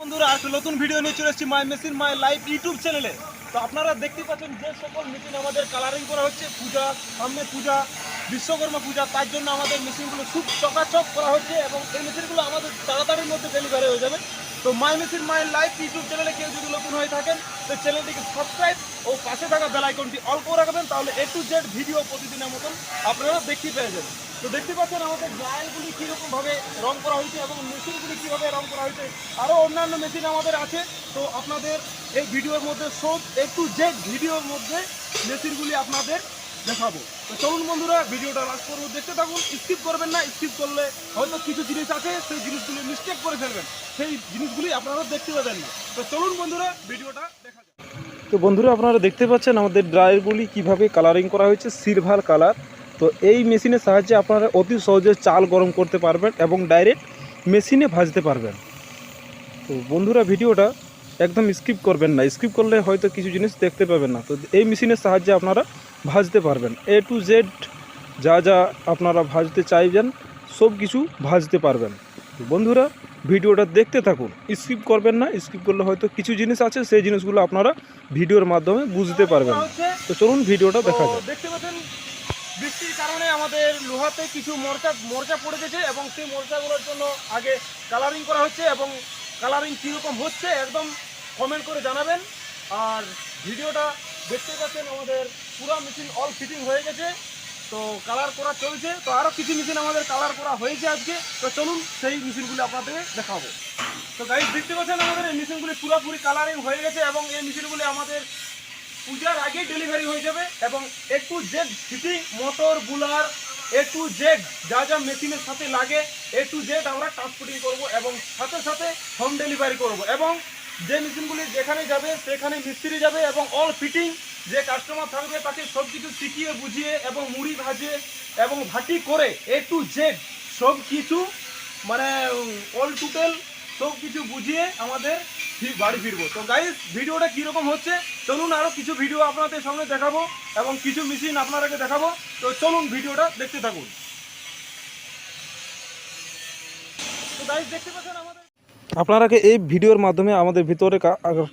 বন্ধুরা, আজকে নতুন ভিডিও নিয়ে চলে এসেছি my machine my live YouTube চ্যানেলে তো আপনারা দেখতে পাচ্ছেন যে সকল মেশিন আমাদের কালারিং করা হচ্ছে, পূজা, সামনে পূজা, বিশ্বকর্মা পূজা, তার জন্য আমাদের মেশিনগুলো খুব চকাচক করা হচ্ছে এবং এই মেশিনগুলো আমাদের তাড়াতাড়ির মধ্যে ডেলিভারি হয়ে যাবে। তো my machine my live YouTube চ্যানেলে কেউ যদি নতুন হয়ে থাকেন, তো চ্যানেলটিকে সাবস্ক্রাইব ও পাশে থাকা বেল আইকনটি অল করে রাখবেন, তাহলে এ টু জেড ভিডিও প্রতিদিনের মতন আপনারা দেখতে পেয়ে যাবেন। তো দেখতে পাচ্ছেন আমাদের ডায়ালগুলি কীরকমভাবে রং করা হয়েছে এবং মেশিনগুলি কীভাবে রং করা হয়েছে, আরও অন্যান্য মেশিন আমাদের আছে। তো আপনাদের এই ভিডিওর মধ্যে সব একটু জেড ভিডিওর মধ্যে মেশিনগুলি আপনাদের দেখাবো। তো চলুন বন্ধুরা, ভিডিওটা লাস্ট পর্যন্ত দেখতে থাকুন। স্কিপ করবেন না, স্কিপ করলে হয়তো কিছু জিনিস আছে, সেই জিনিসগুলি মিস্টেক করে ফেলবেন। সেই জিনিসগুলি আপনারা দেখতে পাবেন। না তো চলুন বন্ধুরা, ভিডিওটা দেখা যাক। তো বন্ধুরা, আপনারা দেখতে পাচ্ছেন আমাদের ড্রায়ারগুলি কীভাবে কালারিং করা হয়েছে সিলভার কালার তো এই মেশিনের সাহায্যে আপনারা অতি সহজে চাল গরম করতে পারবেন এবং ডাইরেক্ট মেশিনে ভাজতে পারবেন। তো বন্ধুরা, ভিডিওটা একদম স্কিপ করবেন না। স্কিপ করলে হয়তো কিছু জিনিস দেখতে পাবেন না। তো এই মেশিনের সাহায্যে আপনারা ভাজতে পারবেন। এ টু জেড যা যা আপনারা ভাজতে চাইবেন, সব কিছু ভাজতে পারবেন। বন্ধুরা, ভিডিওটা দেখতে থাকুন। স্কিপ করবেন না। স্কিপ করলে হয়তো কিছু জিনিস আছে, সেই জিনিসগুলো আপনারা ভিডিওর মাধ্যমে বুঝতে পারবেন। তো চলুন ভিডিওটা দেখা যাক। দেখতে পাচ্ছেন বৃষ্টির কারণে আমাদের লোহাতে কিছু মরচা মরচা পড়ে গেছে এবং সেই মরচাগুলোর জন্য আগে কালারিং করা হচ্ছে এবং কালারিং কীরকম হচ্ছে একদম কমেন্ট করে জানাবেন। আর ভিডিওটা দেখতে পাচ্ছেন আমাদের পুরো মেশিন অল ফিটিং হয়ে গেছে। তো কালার করা চলছে। তো আরও কিছু মেশিন আমাদের কালার করা হয়েছে আজকে। তো চলুন সেই মেশিনগুলি আপনাদের দেখাবো। তো গাইজ দেখতে পাচ্ছেন আমাদের এই মেশিনগুলি পুরোপুরি কালারিং হয়ে গেছে এবং এই মেশিনগুলি আমাদের পূজার আগে ডেলিভারি হয়ে যাবে এবং A to Z fitting motor blower A to Z যা যা মেশিনের সাথে লাগে এ টু জেড আমরা ট্রান্সপোর্টিং করব এবং সাথে সাথে হোম ডেলিভারি করব এবং যে মেশিনগুলি যেখানে যাবে, সেখানে মিস্ত্রি যাবে এবং অল ফিটিং যে কাস্টমার থাকবে তাকে সব কিছু শিখিয়ে, বুঝিয়ে এবং মুড়ি ভাজে এবং ভাটি করে এ টু জেড সব কিছু মানে অল টোটাল সব কিছু বুঝিয়ে আমাদের ফি- বাড়ি ফিরবো। তো গাইস ভিডিওটা কীরকম হচ্ছে? চলুন আরও কিছু ভিডিও আপনাদের সামনে দেখাবো এবং কিছু মেশিন আপনাদেরকে দেখাবো। তো চলুন ভিডিওটা দেখতে থাকুন। তো গাইস দেখতে পাচ্ছেন আমাদের আপনারাকে এই ভিডিওর মাধ্যমে আমাদের ভিতরে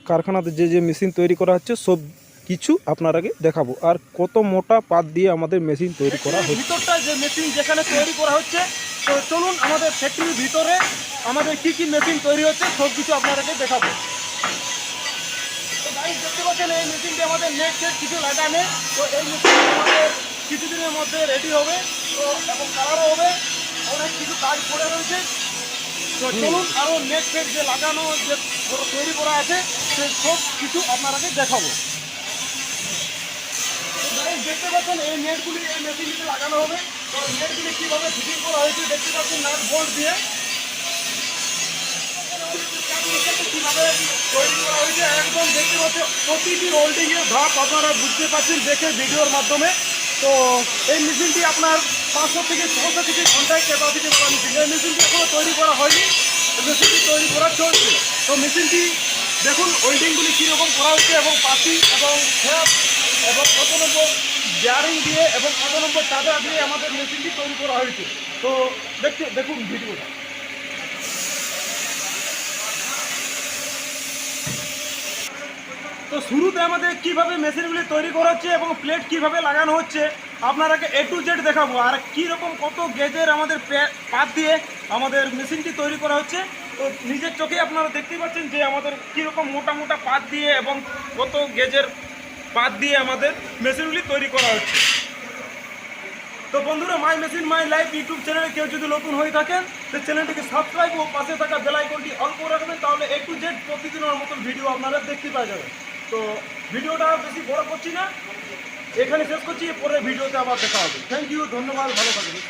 কারখানাতে যে যে মেশিন তৈরি করা হচ্ছে সব কিছু আপনারাকে দেখাবো? আর কত মোটা পাত দিয়ে আমাদের মেশিন তৈরি করা হচ্ছে। ভিতরটা যে মেশিন যেখানে তৈরি করা হচ্ছে তো চলুন আমাদের ফ্যাক্টরির ভিতরে আমাদের কি কি মেশিন তৈরি হচ্ছে সব কিছু আপনাদেরকে দেখাবো। দেখতে পাচ্ছেন এই মেশিনটি আমাদের নেট সেট কিছু লাগানে তো এই মেশিনটি আমাদের কিছুদিনের মধ্যে রেডি হবে তো এবং কালারও হবে। অনেক কিছু কাজ পড়ে রয়েছে। তো চলুন আরও নেট সেট যে লাগানো যে তৈরি করা আছে সে সব কিছু আপনারাকে দেখাবো। দেখতে পাচ্ছেন এই নেটগুলি এই মেশিনটিতে লাগানো হবে। তো নেটগুলি কীভাবে ধাপ আপনারা বুঝতে পারছেন, দেখে ভিডিওর মাধ্যমে। তো এই মেশিনটি আপনার পাঁচশো থেকে ছশো থেকে ঘন্টায় ক্যাপাসিটি করা মেশিন। এই মেশিনটি এখনও তৈরি করা হয়নি মেশিনটি তৈরি করা চলছে। তো মেশিনটি দেখুন ওয়েল্ডিংগুলি কীরকম করা হচ্ছে এবং পাতি এবং বেয়ারিং দিয়ে এবং কত নম্বর চাদা দিয়ে আমাদের মেশিনটি তৈরি করা হয়েছে। তো দেখতে দেখুন ভিডিওটা। তো শুরুতে আমাদের কীভাবে মেশিনগুলি তৈরি করা হচ্ছে এবং প্লেট কীভাবে লাগানো হচ্ছে আপনারাকে এ টু জেড দেখাবো। আর কি রকম কত গেজের আমাদের পাত দিয়ে আমাদের মেশিনটি তৈরি করা হচ্ছে, তো নিজের চোখে আপনারা দেখতেই পাচ্ছেন যে আমাদের কীরকম মোটা মোটা পাত দিয়ে এবং কত গেজের পাত দিয়ে আমাদের মেশিনগুলি তৈরি করা হচ্ছে। তো বন্ধুরা my machine my life YouTube চ্যানেলে কেউ যদি নতুন হয়ে থাকেন, তো চ্যানেলটিকে সাবস্ক্রাইব ও পাশে থাকা বেল আইকনটি অল করে রাখবেন, তাহলে এ টু জেড প্রতিদিনের মতন ভিডিও আপনারা দেখতে পাওয়া যাবে। তো ভিডিওটা বেশি বড় করছি না। এখানে শেষ করছি পরে ভিডিওতে আবার দেখা হবে। থ্যাংক ইউ ধন্যবাদ, ভালো থাকবেন।